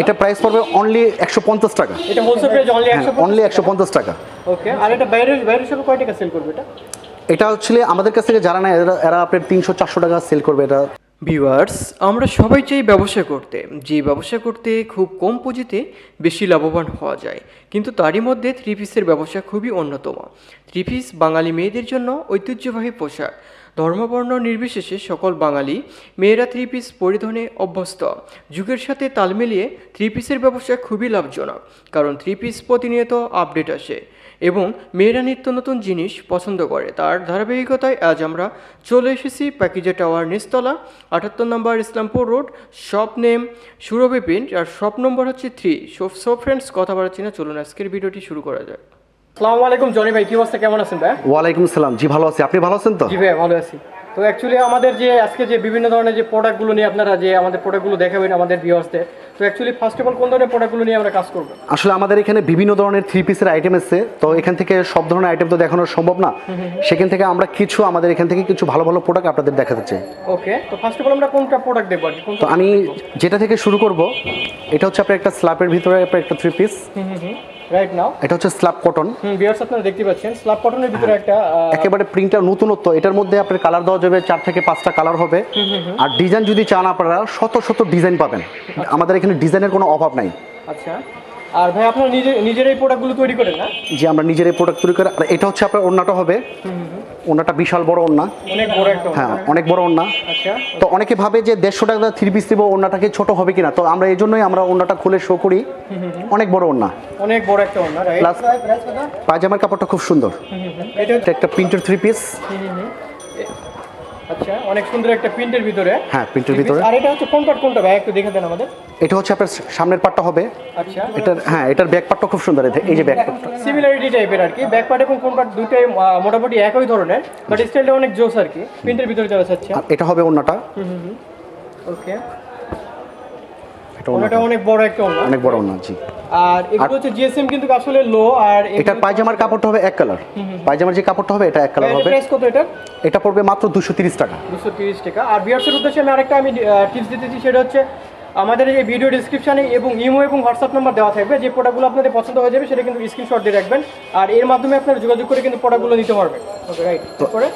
এটা প্রাইস পড়বে অনলি একশো পঞ্চাশ টাকা। এটা হোলসেল প্রাইস অনলি 150 অনলি একশো পঞ্চাশ টাকা। ওকে আর এটা বাইরে বাইরে সব কয় টাকা সেল করবে এটা? এটা হচ্ছে আমাদের কাছ থেকে যারা নেয় এরা এরা আপনার তিনশো চারশো টাকা সেল করবে এটা। ভিউয়ার্স আমরা সবাই চাই ব্যবসা করতে। যে ব্যবসা করতে খুব কম পুঁজিতে বেশি লাভবান হওয়া যায়। কিন্তু তারই মধ্যে থ্রি পিসের ব্যবসা খুবই অন্যতম। থ্রি পিস বাঙালি মেয়েদের জন্য ঐতিহ্যবাহী পোশাক। ধর্মবর্ণ নির্বিশেষে সকল বাঙালি মেয়েরা থ্রি পিস পরিধানে অভ্যস্ত। যুগের সাথে তাল মিলিয়ে থ্রি পিসের ব্যবসা খুবই লাভজনক, কারণ থ্রি পিস প্রতিনিয়ত আপডেট আসে এবং মেয়েরা নিত্য নতুন জিনিস পছন্দ করে। তার ধারাবাহিকতায় আজ আমরা চলে এসেছি প্যাকেজে টাওয়ার নিচতলা, আটাত্তর নম্বর Islampur road shop name Surabhi print আর শপ নম্বর হচ্ছে থ্রি সো সো ফ্রেন্ডস কথা বাড়াচ্ছি না, চলুন আজকের ভিডিওটি শুরু করা যাক। আসসালামু আলাইকুম জনি ভাই কি অবস্থা? কেমন আছেন ভাই? ওয়ালাইকুম সালাম। জি ভালো আছি। আপনি ভালো আছেন তো? জি ভাই ভালো আছি। তো অ্যাকচুয়ালি আমাদের যে আজকে যে বিভিন্ন ধরনের যে প্রোডাক্টগুলো নিয়ে আপনারা যে আমাদের প্রোডাক্টগুলো দেখাবেন আমাদের ভিউয়ার্সদের তো অ্যাকচুয়ালি ফার্স্ট অফ অল কোন ধরনের প্রোডাক্টগুলো নিয়ে আমরা কাজ করব? আসলে আমাদের এখানে বিভিন্ন ধরনের থ্রি পিসের আইটেম এসছে। তো এখান থেকে সব ধরনের আইটেম তো দেখানো সম্ভব না। সেখান থেকে আমরা কিছু আমাদের এখান থেকে কিছু ভালো ভালো প্রোডাক্ট আপনাদের দেখাতে চাই। ওকে তো ফার্স্ট অফ অল আমরা কোনটা প্রোডাক্ট দেখব তো আমি যেটা থেকে শুরু করব এটা হচ্ছে আপনার একটা স্ল্যাপের ভিতরে একটা থ্রি পিস রাইট নাও এটা হচ্ছে স্ল্যাব কটন হুম ভিউয়ার্স আপনারা দেখতে পাচ্ছেন। স্ল্যাব কটনের ভিতরে একটা একেবারে প্রিন্টার নতুনত্ব। এটার মধ্যে আপনার কালার দেওয়া যাবে চার থেকে পাঁচটা কালার হবে। আর ডিজাইন যদি চান আপনারা শত শত ডিজাইন পাবেন। আমাদের এখানে ডিজাইনের কোনো অভাব নাই। আচ্ছা। আর ভাই আপনারা নিজে নিজের এই প্রোডাক্টগুলো তৈরি করেন না? যে আমরা নিজেরাই প্রোডাক্ট তৈরি করে। আর এটা হচ্ছে আপনার অন্যটা হবে। ওড়নাটা বিশাল বড় একটা হ্যাঁ অনেক বড় ওড়না। আচ্ছা। তো অনেকে ভাবে যে দেড়শো টাকা থ্রি পিস দিব ওনাটাকে ছোট হবে কিনা? তো আমরা এই জন্যই আমরা ওনাটা খুলে শো করি। অনেক বড় ওনা অনেক বড় একটা ওনা প্লাস পায়জামার কাপড়টা খুব সুন্দর। এটা এটা একটা প্রিন্টের থ্রি পিস আচ্ছা অনেক সুন্দর একটা প্রিন্টের ভিতরে। হ্যাঁ প্রিন্টের ভিতরে। আর এটা হচ্ছে কোন পার্ট কোনটা ভাই? একটু দেখে দেন আমাদের। এটা হচ্ছে আপনার সামনের পার্টটা হবে। আচ্ছা। এটার হ্যাঁ এটার ব্যাক পার্টটা খুব সুন্দর। এই যে- এই যে ব্যাক পার্টটা সিমিলারিটি টাইপের আর কি। ব্যাক পার্ট এবং কোন পার্ট দুইটাই মোটামুটি একই ধরনের বাট স্টাইলটা অনেক জোস আর কি। প্রিন্টের ভিতরে চলে চাচ্ছে। এটা হবে ওড়নাটা। ওকে এটা অনেক বড় একটা ওনা অনেক বড় জি। আর এগুলো হচ্ছে জিএসএম কিন্তু আসলে লো আর এটার পায়জামার কাপড়টা হবে এক কালার পায়জামার যে কাপড়টা হবে এটা এক কালার হবে। প্রাইস কত এটা এটা পড়বে মাত্র দুশো তিরিশ টাকা। দুশো তিরিশ টাকা। আর বিয়ার্সের উদ্দেশ্যে আমি আরেকটা আমি টিপস দিতেছি সেটা হচ্ছে আমাদের এই ভিডিও ডিসক্রিপশনে এবং ইমো এবং হোয়াটসঅ্যাপ নাম্বার দেওয়া থাকবে। যে প্রোডাক্টগুলো আপনাদের পছন্দ হয়ে যাবে সেটা কিন্তু স্ক্রিনশট দিয়ে রাখবেন। আর এর মাধ্যমে আপনারা যোগাযোগ করে কিন্তু প্রোডাক্টগুলো নিতে পারবেন। ওকে রাইট তারপরে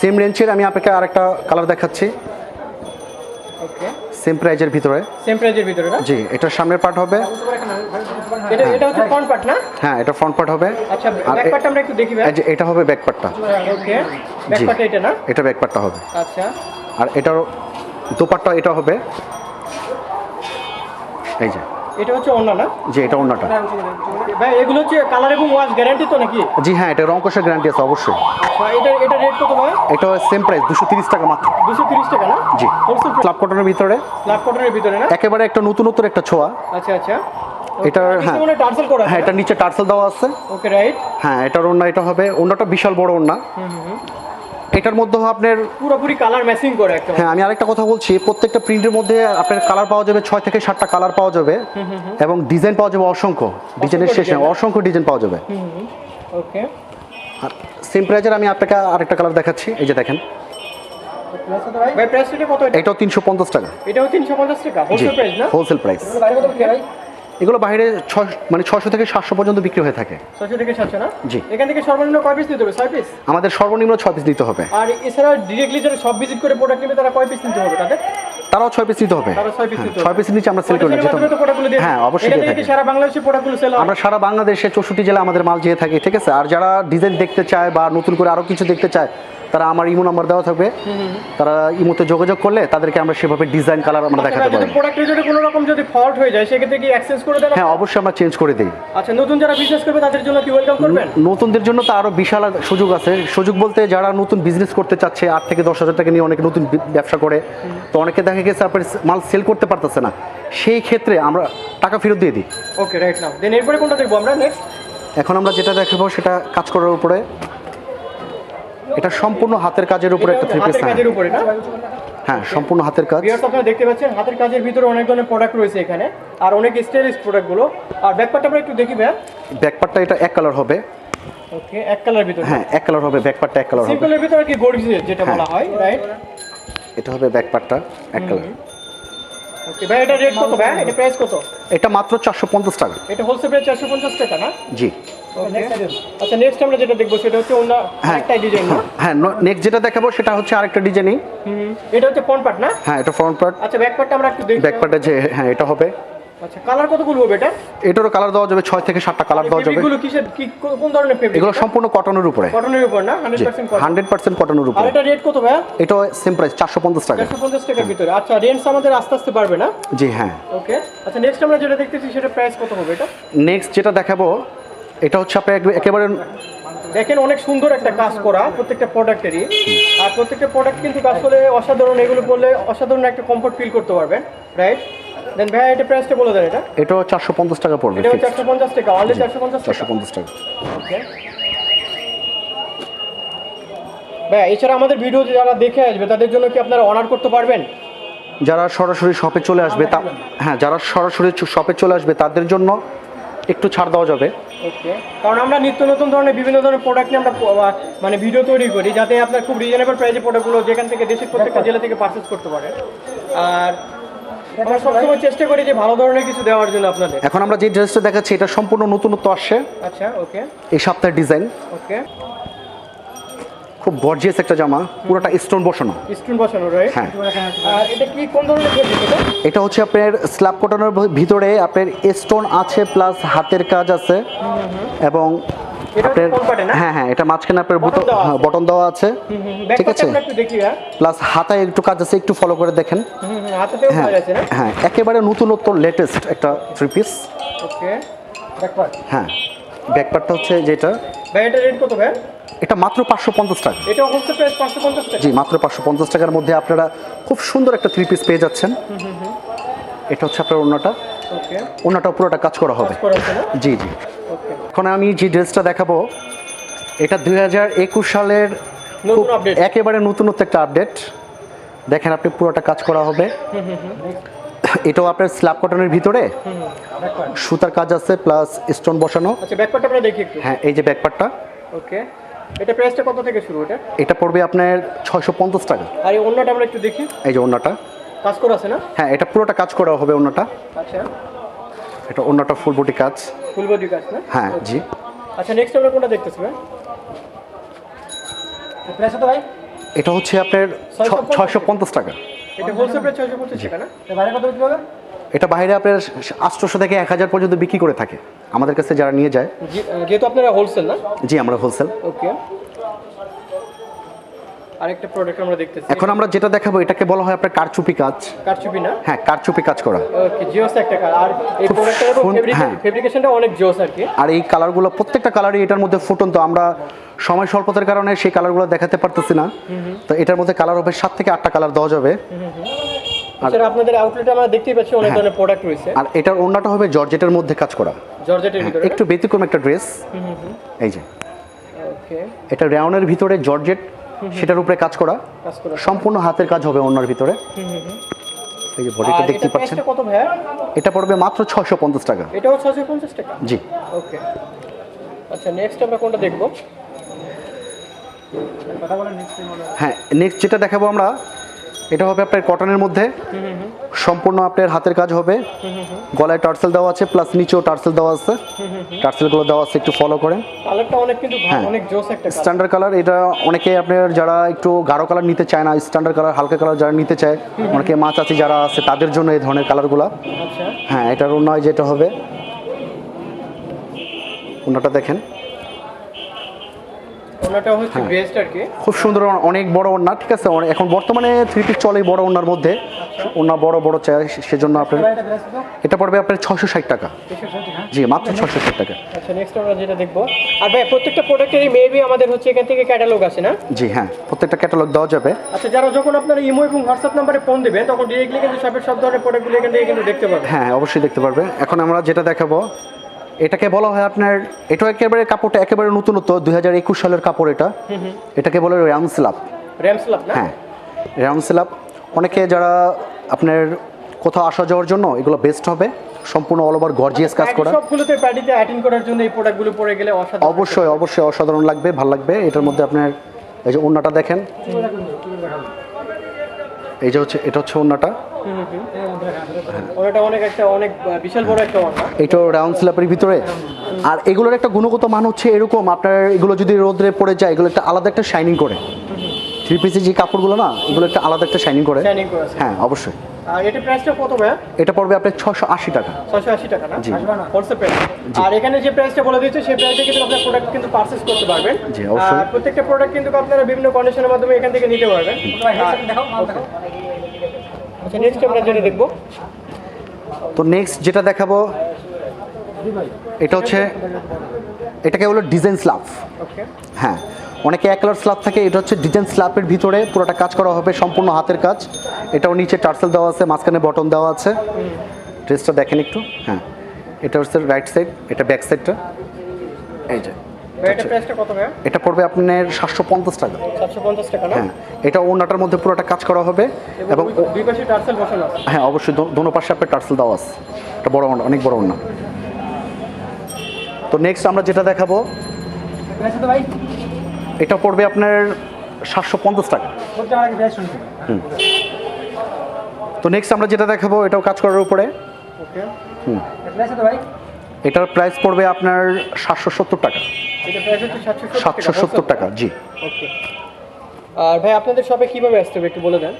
সেম রেঞ্জের আমি আপনাকে আরেকটা কালার দেখাচ্ছি। ওকে সেম প্রাইজের ভিতরে? সেম প্রাইজের ভিতরে না? জি এটার সামনের পার্ট হবে। এটা এটা হচ্ছে ফ্রন্ট পার্ট না? হ্যাঁ এটা ফ্রন্ট পার্ট হবে। আচ্ছা আর ব্যাক পার্টটা আমরা একটু দেখি এটা হবে ব্যাক পার্টটা ওকে ব্যাক। পার্টটা এটা না? এটা ব্যাক পার্টটা হবে। আচ্ছা। আর এটার দুপাট্টা এটা হবে। এই যে। এটা হচ্ছে অন্য না? যে এটা অন্যটা ভাই এগুলো হচ্ছে কালার এবং ওয়াশ গ্যারান্টি তো নাকি? জি হ্যাঁ এটা রং কষার গ্যারান্টি আছে অবশ্যই। এটা এটা রেট কত ভাই? এটা সেম প্রাইস দুশো তিরিশ টাকা মাত্র। দুশো তিরিশ টাকা না? জি। ক্লাব কটনের ভিতরে? লাভ কটনের ভিতরে না? একেবারে একটা নতুনত্ব একটা ছোঁয়া। আচ্ছা আচ্ছা। এটার হ্যাঁ। টার্সেল করা হ্যাঁ এটার নিচে টার্সেল দেওয়া আছে। ওকে রাইট হ্যাঁ এটার ওড়না এটা হবে ওড়নাটা বিশাল বড় ওড়না। এটার মধ্যে আপনার পুরোপুরি কালার ম্যাচিং করে একটা হ্যাঁ আমি আরেকটা কথা বলছি প্রত্যেকটা প্রিন্টের মধ্যে আপনার কালার পাওয়া যাবে ছয় থেকে সাতটা কালার পাওয়া যাবে এবং ডিজাইন পাওয়া যাবে অসংখ্য ডিজাইনের শেষে অসংখ্য ডিজাইন পাওয়া যাবে। ওকে। আর সেম প্রাইজের আমি আপনাকে আরেকটা কালার দেখাচ্ছি এই যে দেখেন। ভাই প্রাইস এটা কত এটা? এটাও তিনশো পঞ্চাশ টাকা। এটাও তিনশো পঞ্চাশ টাকা হোলসেল প্রাইস না? হোলসেল প্রাইস এগুলো বাইরে ছয় মানে ছশো থেকে সাতশো পর্যন্ত বিক্রি হয়ে থাকে। ছশো থেকে সাতশো না? জি। এখান থেকে সর্বনিম্ন কয় পিস নিতে হবে? ছয় পিস আমাদের সর্বনিম্ন ছয় পিস নিতে হবে। আর এছাড়া ডিরেক্টলি যারা সব ভিজিট করে প্রোডাক্ট নেবে তারা কয় পিস নিতে হবে তাদের? তারাও ছয় পিস নিতে হবে। ছয় পিস হ্যাঁ, নিচে আমরা সেল করি না হ্যাঁ অবশ্যই। সারা বাংলাদেশে প্রোডাক্টগুলো সেল আমরা সারা বাংলাদেশে চৌষট্টি জেলা আমাদের মাল যেয়ে থাকি ঠিক আছে? আর যারা ডিজাইন দেখতে চায় বা নতুন করে আরও কিছু দেখতে চায় তারা আমার ইমো নাম্বার দেওয়া থাকবে। তারা ইমোতে যোগাযোগ করলে তাদেরকে আমরা সেভাবে ডিজাইন কালার আমরা দেখাতে পারি। প্রোডাক্টের যদি কোনো রকম যদি ফল্ট হয়ে যায় সেক্ষেত্রে কি এক্সচেঞ্জ করে দেন হ্যাঁ অবশ্যই আমরা চেঞ্জ করে দিই। আচ্ছা নতুন যারা বিজনেস করবে তাদের জন্য কি ওয়েলকাম করবেন? নতুনদের জন্য তো আরও বিশাল সুযোগ আছে। সুযোগ বলতে যারা নতুন বিজনেস করতে চাচ্ছে আট থেকে দশ হাজার টাকা নিয়ে অনেকে নতুন ব্যবসা করে তো অনেকে দেখা গেছে আপনার মাল সেল করতে পারতেছে না। সেই ক্ষেত্রে আমরা টাকা ফেরত দিয়ে দিই। ওকে রাইট নাও দেন এরপরে কোনটা দেখব আমরা? নেক্সট এখন আমরা যেটা দেখাবো সেটা কাজ করার উপরে। এটা সম্পূর্ণ হাতের কাজের উপরে একটা থ্রি পিস হাতের কাজের উপরে না? হ্যাঁ সম্পূর্ণ হাতের কাজ। ভিউয়ার্স আপনারা দেখতে পাচ্ছেন হাতের কাজের ভিতরে অনেক ধরনের প্রোডাক্ট রয়েছে এখানে আর অনেক স্টাইলিশ প্রোডাক্টগুলো আর ব্যাকপার্টটা আমরা একটু দেখি ভাই ব্যাকপার্টটা এটা এক কালার হবে। ওকে এক কালার ভিতরে। হ্যাঁ এক কালার হবে ব্যাকপার্টটা এক কালার হবে। সিম্পলের ভিতরে কি গর্জিয়াস যেটা হ্যাঁ। বলা হয় রাইট এটা হবে ব্যাকপার্টটা এক কালার ওকে ভাই এটা রেট কত ভাই? এটা প্রাইস কত? এটা মাত্র চারশো পঞ্চাশ টাকা। এটা হোলসেল প্রাইস চারশো পঞ্চাশ টাকা না? জি। আচ্ছা নেক্সট আমরা যেটা দেখব সেটা হচ্ছে অন্য হ্যাঁ। ডিজাইন হ্যাঁ নেক্সট যেটা দেখাবো সেটা হচ্ছে আরেকটা ডিজাইনই হুম, এটা হচ্ছে ফ্রন্ট পার্ট না? হ্যাঁ এটা ফ্রন্ট পার্ট আচ্ছা ব্যাক পার্টটা আমরা একটু দেখি। ব্যাক পার্টে যে হ্যাঁ এটা হবে। আচ্ছা কালার কতগুলো হবে এটা? এটারও কালার দেওয়া যাবে ছয় থেকে সাতটা কালার দেওয়া যাবে। ফেব্রিকগুলো কিসের কি কোন- ধরনের ফেব্রিক এগুলো সম্পূর্ণ কটনের উপরে। কটনের উপর না? Hundred percent cotton hundred percent কটনের আর উপরে। এটা রেট কত ভাইয়া? এটাও সেম প্রাইস চারশো পঞ্চাশ টাকা। চারশো পঞ্চাশ টাকার ভিতরে। আচ্ছা রেঞ্জ আমাদের আস্তে আস্তে বাড়বে না? জি হ্যাঁ। ওকে আচ্ছা নেক্সট আমরা যেটা দেখতেছি সেটা প্রাইস কত হবে এটা? নেক্সট যেটা দেখাবো এটা হচ্ছে আপনার একেবারে দেখেন অনেক সুন্দর একটা কাজ করা প্রত্যেকটা প্রোডাক্টেরই আর প্রত্যেকটা প্রোডাক্ট কিন্তু করলে অসাধারণ এগুলো বললে অসাধারণ একটা কমফোর্ট ফিল করতে পারবেন রাইট দেন ভাইয়া এটা প্রাইসটা বলে দেন এটা। চারশো পঞ্চাশ টাকা পড়বে এটা চারশো পঞ্চাশ টাকা অনলি চারশো পঞ্চাশ চারশো টাকা পঞ্চাশ টাকা। ওকে ভাইয়া এছাড়া আমাদের ভিডিও যারা দেখে আসবে তাদের জন্য কি আপনারা অনার করতে পারবেন? যারা সরাসরি শপে চলে আসবে তা হ্যাঁ যারা সরাসরি শপে চলে আসবে তাদের জন্য একটু ছাড় দেওয়া যাবে। ওকে। কারণ আমরা নিত্য নতুন ধরনের বিভিন্ন ধরনের প্রোডাক্ট নিয়ে আমরা মানে ভিডিও তৈরি করি যাতে আপনার খুব রিজনেবল প্রাইসে প্রোডাক্টগুলো যেখান থেকে দেশের প্রত্যেকটা জেলা থেকে পারচেস করতে পারে। আর আমরা সবসময় চেষ্টা করি যে ভালো ধরনের কিছু দেওয়ার জন্য আপনাদের। এখন আমরা যে ড্রেসটা দেখাচ্ছি এটা সম্পূর্ণ নতুনত্ব আসছে। আচ্ছা ওকে। এই সপ্তাহের ডিজাইন ওকে। খুব গর্জিয়াস একটা জামা পুরোটা স্টোন বসানো। স্ক্রিন বসানো রাইট হ্যাঁ। এটা কি কোন ধরনের এটা? এটা হচ্ছে আপনার স্ল্যাব কটনের ভিতরে আপনার স্টোন আছে প্লাস হাতের কাজ আছে। এবং? হ্যাঁ হ্যাঁ এটা মাঝখানে আপনার। বটন দেওয়া আছে। ঠিক আছে? দেখি হ্যাঁ। প্লাস হাতায় একটু কাজ আছে একটু ফলো করে দেখেন। হ্যাঁ হ্যাঁ একেবারে নতুনত্ব লেটেস্ট একটা থ্রি পিস হ্যাঁ ব্যাকপারটা হচ্ছে যেটা। ভাই এটা রেট কত ভাই? এটা মাত্র পাঁচশো পঞ্চাশ টাকা। এটা হোলসেল প্রাইস পাঁচশো পঞ্চাশ টাকা? জি মাত্র পাঁচশো পঞ্চাশ টাকার মধ্যে আপনারা খুব সুন্দর একটা থ্রি পিস পেয়ে যাচ্ছেন। এটা হচ্ছে আপনার অন্যটা অন্যটা পুরোটা কাজ করা হবে। জি জি। এখন আমি যে ড্রেসটা দেখাবো এটা দুই হাজার একুশ সালের একেবারে নতুনত্ব একটা আপডেট দেখেন আপনি পুরোটা কাজ করা হবে। এটাও আপনার স্ল্যাব কটনের ভিতরে। সুতার কাজ আছে প্লাস স্টোন বসানো। আচ্ছা হ্যাঁ এই যে ব্যাকপারটা ওকে এটা প্রাইসটা কত থেকে শুরু এটা? এটা পড়বে আপনার ছয়শো পঞ্চাশ টাকা। আর এই অন্যটা আমরা একটু দেখি। এই যে অন্যটা। কাজ করা আছে না? হ্যাঁ এটা পুরোটা কাজ করা হবে অন্যটা। আচ্ছা। এটা অন্যটা ফুল বডি কাজ। ফুল বডি কাজ না? হ্যাঁ জি। আচ্ছা নেক্সট আমরা কোনটা দেখতেছি ভাই? প্রাইস তো ভাই? এটা হচ্ছে আপনার ছয়শো পঞ্চাশ। টাকা। এটা হোলসেল প্রাইস ছয়শো পঁচিশ টাকা না? বাইরে কত বিক্রি হবে? এটা বাইরে আপনার আটশোশো থেকে এক হাজার পর্যন্ত বিক্রি করে থাকে আমাদের কাছে যারা নিয়ে যায়। যেহেতু আপনারা হোলসেল না? জি আমরা হোলসেল ওকে আরেকটা প্রোডাক্ট আমরা দেখতেছি। এখন আমরা যেটা দেখাবো এটাকে বলা হয় আপনার কারচুপি কাজ। কারচুপি না? হ্যাঁ কারচুপি কাজ করা। ওকে জিওস একটা কালার আর এই সুন- হ্যাঁ। ফেব্রিকেশনটা অনেক জিওস আর কি। আর এই কালারগুলো প্রত্যেকটা কালারই এটার মধ্যে ফুটন্ত। আমরা সময় স্বল্পতার কারণে সেই কালারগুলো দেখাতে পারতেছি না। তো এটার মধ্যে কালার হবে সাত থেকে আটটা কালার দেওয়া যাবে। এছাড়া আপনাদের আউটলেটে আমরা দেখতেই পাচ্ছি অনেক হ্যাঁ। ধরনের প্রোডাক্ট রয়েছে। আর এটার অন্যটা হবে জর্জেটের মধ্যে কাজ করা। জর্জেটের হ্যাঁ, ভিতরে? একটু ব্যতিক্রম একটা ড্রেস। এই যে। ওকে এটা রেওনের ভিতরে জর্জেট সেটার উপরে কাজ করা। সম্পূর্ণ হাতের কাজ হবে অন্যার ভিতরে। এই যে বডিটা দেখতে এটা পাচ্ছেন। কত ভাইয়া? এটা পড়বে মাত্র ছয়শো পঞ্চাশ টাকা। এটাও ছশো পঞ্চাশ টাকা? জি। ওকে আচ্ছা নেক্সট আমরা কোনটা দেখব? হ্যাঁ নেক্সট যেটা দেখাবো আমরা এটা হবে আপনার কটনের মধ্যে। সম্পূর্ণ আপনার হাতের কাজ হবে। গলায় টার্সেল দেওয়া আছে প্লাস নিচেও টার্সেল দেওয়া আছে। টার্সেলগুলো দেওয়া আছে একটু ফলো করেন। কালারটা অনেক কিন্তু ভালো, হ্যাঁ। অনেক জোস একটা স্ট্যান্ডার্ড কালার এটা অনেকে আপনার যারা একটু গাঢ় কালার নিতে চায় না স্ট্যান্ডার্ড কালার হালকা কালার যারা নিতে চায় অনেকে মাছ আছে যারা আছে তাদের জন্য এই ধরনের কালারগুলো আচ্ছা। হ্যাঁ এটার অন্যায় যেটা হবে। অন্যটা দেখেন ওনাটা হচ্ছে হ্যাঁ। বেস্ট আর কি খুব সুন্দর অনেক বড় ওড়না ঠিক আছে? এখন বর্তমানে থ্রি পিস চলে বড় ওড়নার মধ্যে। ওড়না বড় বড় চাই সেজন্য আপনার এটা পড়বে আপনার ছশো ষাট টাকা। জি মাত্র ছশো ষাট টাকা। আচ্ছা নেক্সট আমরা যেটা দেখব। আর ভাই প্রত্যেকটা প্রোডাক্টেরই মেবি আমাদের হচ্ছে এখান থেকে ক্যাটালগ আছে না? জি হ্যাঁ প্রত্যেকটা ক্যাটালগ দেওয়া যাবে। আচ্ছা যারা যখন আপনারা ইমো এবং হোয়াটসঅ্যাপ নাম্বারে ফোন দেবেন তখন ডিরেক্টলি কিন্তু শপের সব ধরনের প্রোডাক্টগুলো এখান থেকে কিন্তু দেখতে পাবেন। হ্যাঁ অবশ্যই দেখতে পারবে এখন আমরা যেটা দেখাবো এটাকে বলা হয় আপনার এটা একেবারে কাপড়টা একেবারে নতুনত্ব দুই হাজার একুশ সালের কাপড় এটা। এটাকে বলে র্যাম স্ল্যাব র্যাম হ্যাঁ র্যাম স্ল্যাব অনেকে যারা আপনার কোথাও আসা যাওয়ার জন্য এগুলো বেস্ট হবে সম্পূর্ণ অল ওভার গর্জিয়াস কাজ করা। সবগুলোতে প্যাডিতে অ্যাটেন্ড করার জন্য এই প্রোডাক্টগুলো পরে গেলে অসাধারণ অবশ্যই অবশ্যই অসাধারণ লাগবে ভালো লাগবে। এটার মধ্যে আপনার এই যে অন্যটা দেখেন। এই যে হচ্ছে এটা হচ্ছে ওন্নাটা ওটা অনেক একটা অনেক বিশাল বড় একটা এটা রাউন্ড স্ল্যাপের ভিতরে। আর এগুলোর একটা গুণগত মান হচ্ছে এরকম আপনার এগুলো যদি রোদ্রে পড়ে যায় এগুলো একটা আলাদা একটা শাইনিং করে। থ্রি পিসের যে কাপড়গুলো না এগুলো একটা আলাদা একটা শাইনিং করে। হ্যাঁ অবশ্যই। আর এটা প্রাইসটা কত ভাইয়া? এটা পড়বে আপনার ছশো আশি টাকা। ছশো আশি টাকা না। হোলসেল প্রাইস আর এখানে যে প্রাইসটা বলে দিচ্ছে সেই প্রাইসে কিন্তু আপনার প্রোডাক্ট কিন্তু পারচেস করতে পারবেন। জি, অবশ্যই। আর প্রত্যেকটা প্রোডাক্ট কিন্তু আপনারা বিভিন্ন কন্ডিশনের মাধ্যমে এখান থেকে নিতে পারবেন। আচ্ছা নেক্সট আমরা যেটা দেখব। তো নেক্সট যেটা দেখাবো এটা হচ্ছে এটাকে হলো ডিজাইন ওকে হ্যাঁ অনেকে এক কালার স্ল্যাব থাকে এটা হচ্ছে ডিজাইন স্ল্যাবের ভিতরে পুরোটা কাজ করা হবে সম্পূর্ণ হাতের কাজ। এটাও নিচে টার্সেল দেওয়া আছে মাঝখানে বটন দেওয়া আছে। ড্রেসটা দেখেন একটু হ্যাঁ। এটা হচ্ছে রাইট সাইড এটা ব্যাক সাইডটা এই যে এটা পড়বে আপনার সাতশো পঞ্চাশ টাকা। হ্যাঁ এটা ওনাটার মধ্যে পুরোটা কাজ করা হবে এবং হ্যাঁ অবশ্যই দোনো পাশে আপনার টার্সেল দেওয়া আছে। এটা বড় অনেক বড় ওড়না। তো নেক্সট আমরা যেটা দেখাবো এটা পড়বে আপনার সাতশো পঞ্চাশ টাকা। হুম। তো নেক্সট আমরা যেটা দেখাবো এটাও কাজ করার উপরে। ওকে। এটার প্রাইস পড়বে আপনার সাতশো সত্তর টাকা। সাতশো সত্তর টাকা জি। ওকে। আর ভাই আপনাদের শপে কীভাবে আসতে হবে একটু বলে দেন।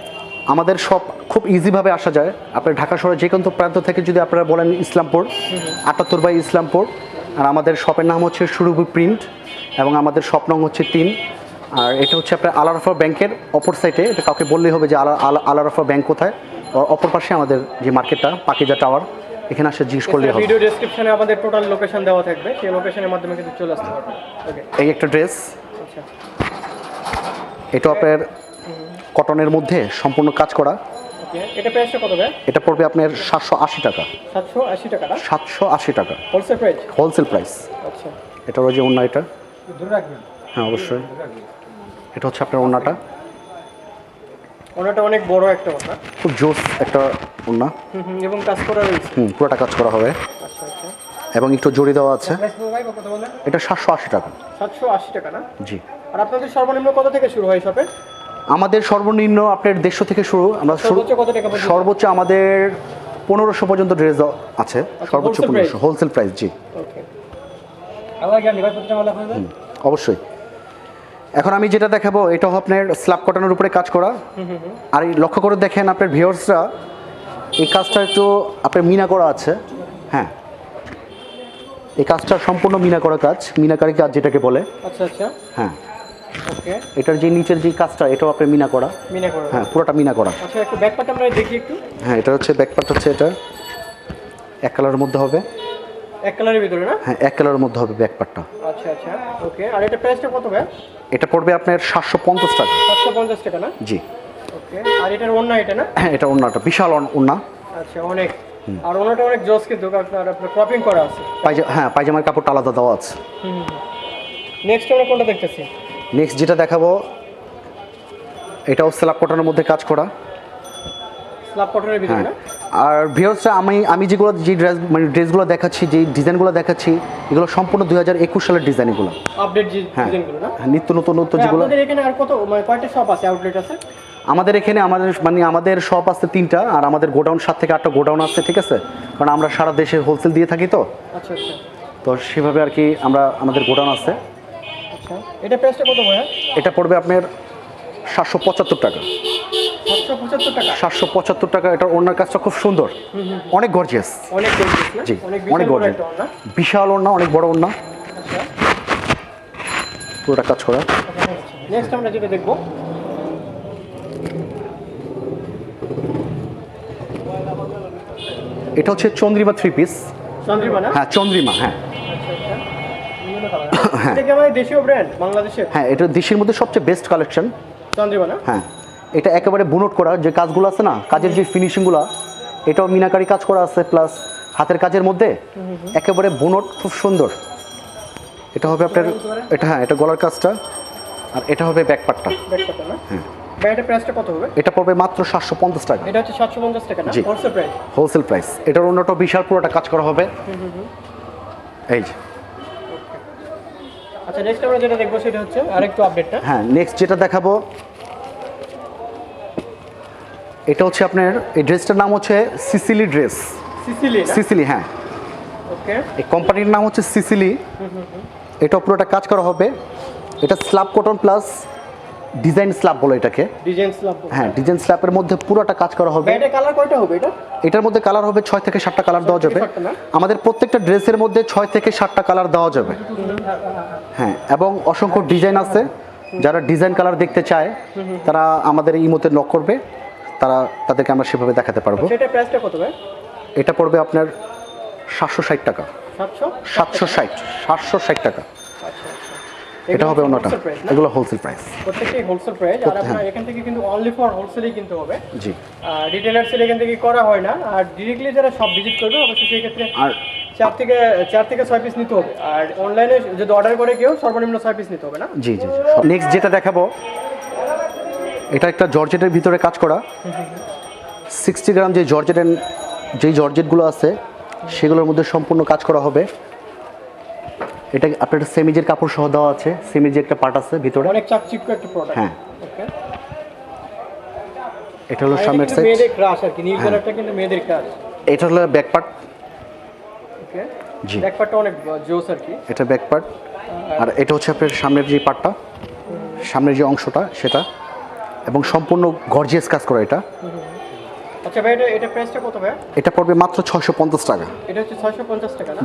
আমাদের সব খুব ইজিভাবে আসা যায়। আপনার ঢাকা শহরের যে কোনো প্রান্ত থেকে যদি আপনারা বলেন ইসলামপুর আটাত্তর বাই ইসলামপুর আর আমাদের শপের নাম হচ্ছে সুরভি প্রিন্ট এবং আমাদের শপ নং হচ্ছে তিন আর এটা হচ্ছে আপনার আলারফা ব্যাংকের অপর সাইডে এটা কাউকে বললেই হবে যে আলা আলা- আলারফা ব্যাংক কোথায়? অপর পাশে আমাদের যে মার্কেটটা পাকিজা টাওয়ার এখানে আসে জিজ্ঞেস করলে হবে। ভিডিও ডেসক্রিপশনে আমাদের টোটাল লোকেশন দেওয়া থাকবে সেই লোকেশনের মাধ্যমে কিন্তু চলে আসতে পারবেন। ওকে এই একটা ড্রেস আচ্ছা। এটা আপনার কটনের মধ্যে সম্পূর্ণ কাজ করা। এটা প্রাইসটা কত ভাই? এটা পড়বে আপনার সাতশো আশি টাকা। সাতশো আশি টাকা না? সাতশো আশি টাকা। হোলসেল প্রাইস হোলসেল প্রাইস আচ্ছা। এটা হচ্ছে অন্য এটা। হ্যাঁ অবশ্যই। এটা হচ্ছে আপনার ওড়নাটা। ওনাটা অনেক বড় একটা ওনা খুব জোস একটা ওড়না। হুম হুম এবং কাজ করা রয়েছে। হুম পুরোটা কাজ করা হবে। আচ্ছা আচ্ছা। এবং একটু জড়ি দেওয়া আছে। এটা সাতশো আশি টাকা। সাতশো আশি টাকা না? জি। আর আপনাদের সর্বনিম্ন কত থেকে শুরু হয় শপে? আমাদের সর্বনিম্ন আপনার দেড়শো থেকে শুরু আমরা সর্বোচ্চ আমাদের পনেরোশো পর্যন্ত ড্রেস আছে। সর্বোচ্চ পনেরোশো হোলসেল প্রাইস জি। ওকে অবশ্যই। এখন আমি যেটা দেখাবো এটা আপনার স্ল্যাব কটনের উপরে কাজ করা। আর এই লক্ষ্য করে দেখেন আপনার ভিউয়ার্সরা এই কাজটা একটু আপনার মিনা করা আছে। হ্যাঁ। এই কাজটা সম্পূর্ণ মিনা করা কাজ মিনাকারি কাজ যেটাকে বলে। আচ্ছা আচ্ছা। হ্যাঁ। ওকে। এটার যে নিচের যে কাজটা এটাও আপনি মিনা করা। মিনা করা। হ্যাঁ পুরোটা মিনা করা। আচ্ছা একটু ব্যাক পার্ট আমরা দেখি একটু। হ্যাঁ এটা হচ্ছে ব্যাকপার্ট হচ্ছে এটা। এক কালারের মধ্যে হবে। এক কালারের ভিতরে না? হ্যাঁ এক কালারের মধ্যে হবে ব্যাকপার্টটা। আচ্ছা আচ্ছা ওকে। আর এটা প্রাইসটা কত ভাই? এটা পড়বে আপনার সাতশো পঞ্চাশ টাকা। সাতশো পঞ্চাশ টাকা না? জি। ওকে। আর এটার ওন্না এটা না? হ্যাঁ এটা ওড়নাটা বিশাল ওড়না। আচ্ছা অনেক। আর ওনাটা অনেক জস কিন্তু আপনার আপনার ক্রপিং করা আছে। হ্যাঁ পায়জামার কাপড়টা আলাদা দেওয়া আছে। হুম নেক্সট আমরা কোনটা দেখতেছি? নেক্সট যেটা দেখাবো এটাও স্ল্যাব কটনের মধ্যে কাজ করা। স্ল্যাব কটনের ভিতরে হ্যাঁ। না? আর ভিউয়ার্সরা আমি আমি যেগুলো যে ড্রেস মানে ড্রেসগুলো দেখাচ্ছি যে ডিজাইনগুলো দেখাচ্ছি এগুলো সম্পূর্ণ দুই হাজার একুশ সালের ডিজাইন এগুলো আপডেট যে হ্যাঁ। ডিজাইনগুলো না? হ্যাঁ, নিত্য নতুন নতুন যেগুলো এখানে আর কত মানে কয়টা শপ আছে আউটলেট আছে? আমাদের এখানে আমাদের মানে আমাদের শপ আছে তিনটা আর আমাদের গোডাউন সাত থেকে আটটা গোডাউন আছে ঠিক আছে? কারণ আমরা সারা দেশে হোলসেল দিয়ে থাকি তো। আচ্ছা আচ্ছা। তো সেভাবে আর কি আমরা আমাদের গোডাউন আছে। আচ্ছা এটা প্রাইসটা কত ভাইয়া? এটা পড়বে আপনার সাতশো পঁচাত্তর টাকা। সাতশো পঁচাত্তর টাকা? এটার ওনার কাজটা খুব সুন্দর। অনেক গর্জিয়াস জি অনেক গর্জিয়াস। বিশাল ওড়না অনেক বড় ওড়না। আচ্ছা। পুরোটা কাজ করা। নেক্সট আমরা যেটা দেখব। এটা হচ্ছে চন্দ্রিমা থ্রি পিস চন্দ্রিমা হ্যাঁ চন্দ্রিমা হ্যাঁ। আচ্ছা এটা কি আমাদের দেশীয় ব্র্যান্ড বাংলাদেশের? হ্যাঁ এটা দেশের মধ্যে সবচেয়ে বেস্ট কালেকশন চন্দ্রিমা হ্যাঁ এটা একেবারে বুনট করা যে কাজগুলো আছে না কাজের যে ফিনিশিংগুলো এটাও মিনাকারি কাজ করা আছে প্লাস হাতের কাজের মধ্যে একেবারে বুনট খুব সুন্দর। এটা হবে আপনার এটা হ্যাঁ এটা গলার কাজটা আর এটা হবে ব্যাকপার্টটা ব্যাগটা না? এটা প্রাইসটা কত হবে? এটা পড়বে মাত্র সাতশো পঞ্চাশ টাকা। এটা হচ্ছে সাতশো পঞ্চাশ টাকা না। হোলসেল প্রাইস হোলসেল প্রাইস এটার অন্যটা বিশাল পুরোটা কাজ করা হবে। এই যে। আচ্ছা নেক্সট আমরা যেটা দেখব সেটা হচ্ছে আরেকটু আপডেটটা হ্যাঁ নেক্সট যেটা দেখাবো এটা হচ্ছে আপনার এই ড্রেসটার নাম হচ্ছে সিসিলি ড্রেস সিসিলি সিসিলি হ্যাঁ। ওকে এই কোম্পানির নাম হচ্ছে সিসিলি এটা পুরোটা কাজ করা হবে। এটা slab cotton plus design slab বলে এটাকে। ডিজাইন স্ল্যাব হ্যাঁ ডিজাইন স্ল্যাবের মধ্যে পুরোটা কাজ করা হবে। এটা কালার কয়টা হবে এটা? এটার মধ্যে কালার হবে ছয় থেকে সাতটা কালার দেওয়া যাবে। আমাদের প্রত্যেকটা ড্রেসের মধ্যে ছয় থেকে সাতটা কালার দেওয়া যাবে। হ্যাঁ এবং অসংখ্য ডিজাইন আছে। যারা ডিজাইন কালার দেখতে চায় তারা আমাদের ইমোতে নক করবে। তারা তাদেরকে আমরা সেভাবে দেখাতে পারব। সেটা প্রাইসটা কত ভাই? এটা পড়বে আপনার সাতশো ষাট টাকা। সাতশো? সাতশো ষাট সাতশো ষাট টাকা। এটা হবে অন্যটা। এগুলো হোলসেল প্রাইস প্রত্যেকটাই হোলসেল প্রাইস আর আপনার এখান থেকে কিন্তু অনলি ফর হোলসেলই কিনতে হবে। জি। আর রিটেলার সেল এখান থেকে করা হয় না। আর ডিরেক্টলি যারা সব ভিজিট করবে অবশ্যই সেই ক্ষেত্রে আর চার থেকে চার থেকে ছয় পিস নিতে হবে। আর অনলাইনে যদি অর্ডার করে কেউ সর্বনিম্ন ছয় পিস নিতে হবে না? জি জি নেক্সট যেটা দেখাবো এটা একটা জর্জেটের ভিতরে কাজ করা। সিক্সটি গ্রাম যে জর্জেটের যেই জর্জেটগুলো আছে সেগুলোর মধ্যে সম্পূর্ণ কাজ করা হবে। এটা আপনার সেমিজের কাপড় সহ দেওয়া আছে। সেমিজের একটা পার্ট আছে ভিতরে। অনেক চাকচিক্য একটা প্রোডাক্ট হ্যাঁ। এটা হলো সামনের সাইড মেয়েদের ক্রাশ আর কি নীল কালারটা কিন্তু মেয়েদের ক্রাশ এটা হলো ব্যাক পার্ট ওকে জি। ব্যাকপারটা অনেক জোস আর কি। এটা ব্যাক পার্ট আর এটা হচ্ছে আপনার সামনের যে পার্টটা সামনের যে অংশটা সেটা। এবং সম্পূর্ণ গর্জিয়াস কাজ করা এটা। আচ্ছা ভাই এটা এটা প্রাইসটা কত ভাই? এটা পড়বে মাত্র ছয়শো পঞ্চাশ টাকা। এটা হচ্ছে ছয়শো পঞ্চাশ টাকা না?